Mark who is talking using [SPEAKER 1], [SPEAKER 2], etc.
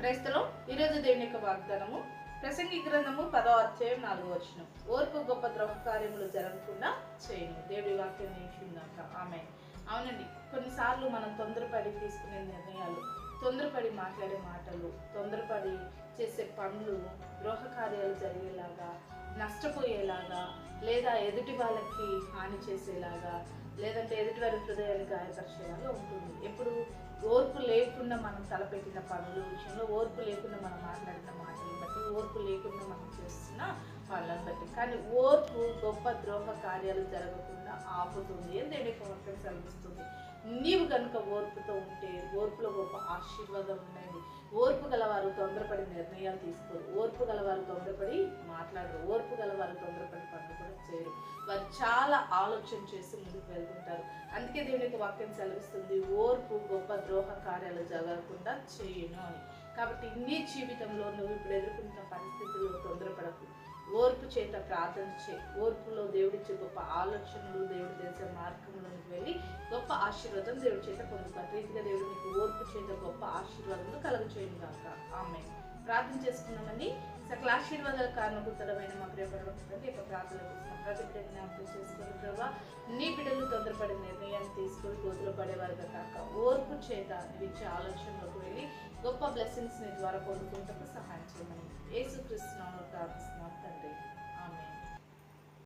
[SPEAKER 1] క్రైస్తలో ఈరోజు దేవుని యొక్క వాగ్దానము ప్రసంగి గ్రంథము పదో అధ్యాయం నాలుగో వచ్చిన ఓర్పు గొప్ప ద్రోహ కార్యములు జరగకుండా చేయను దేవుడి వాక్యం నేర్చుకున్నాక ఆమె అవునండి. కొన్నిసార్లు మనం తొందరపడి తీసుకునే నిర్ణయాలు తొందరపడి మాట్లాడే మాటలు తొందరపడి చేసే పనులు ద్రోహ కార్యాలు జరిగేలాగా నష్టపోయేలాగా లేదా ఎదుటి వాళ్ళకి హాని చేసేలాగా లేదంటే ఎదుటి వారి హృదయాన్ని గాయపరిచేలాగా ఉంటుంది. ఎప్పుడు లేకుండా మనం తలపెట్టిన పనుల విషయంలో ఓర్పు లేకుండా మనం మాట్లాడిన మాటలు బట్టి ఓర్పు లేకుండా మనం చేస్తున్న పనులను బట్టి కానీ ఓర్పు గొప్ప ద్రోహ కార్యాలు జరగకుండా ఆపుతుంది అని దేవుడి వాక్యం సెలవిస్తుంది. నీవు కనుక ఓర్పుతో ఉంటే ఓర్పులో గొప్ప ఆశీర్వాదం ఉన్నది. ఓర్పు గలవారు తొందరపడి నిర్ణయాలు తీసుకోరు. ఓర్పు గలవారు తొందరపడి మాట్లాడరు. ఓర్పు గలవారు తొందరపడి పనులు కూడా చేయరు. వారు చాలా ఆలోచన చేసి ముందుకు వెళ్తుంటారు. అందుకే దేవునికి వాక్యం సెలవిస్తుంది. ఓర్పు గొప్ప ద్రోహ కార్యాలు జరగకుండా చేయను అని కాబట్టి నీ జీవితంలో నువ్వు ఇప్పుడు ఎదుర్కొంటున్న పరిస్థితుల్లో తొందరపడకు. ఓర్పు చేత ప్రార్థన చే ఓర్పులో దేవుడిచ్చే గొప్ప ఆలోచనలు దేవుడు చేసే మార్గంలోకి వెళ్ళి గొప్ప ఆశీర్వాదం దేవుడి చేత పొందుతారు. రీతిగా దేవుడు నీకు ఓర్పు చేత గొప్ప ఆశీర్వాదం కలుగు చేయను ఆమె ప్రార్థన చేసుకున్నామని సకల ఆశీర్వాదాల కారణభూతరమైన మా ప్రియపడ ప్రార్థన కోసం జ్ఞాపకం చేసుకుని ప్రభా నీ బిడ్డలు తొందరపడే నిర్ణయాన్ని తీసుకొని గోతులో పడేవారుగా కాక ఓర్పు చేత ఇచ్చే ఆలోచనలోకి వెళ్ళి గొప్ప బ్లెస్సింగ్స్ నీ ద్వారా పొందుకుంటూ సహాయం చేయమని. యేసు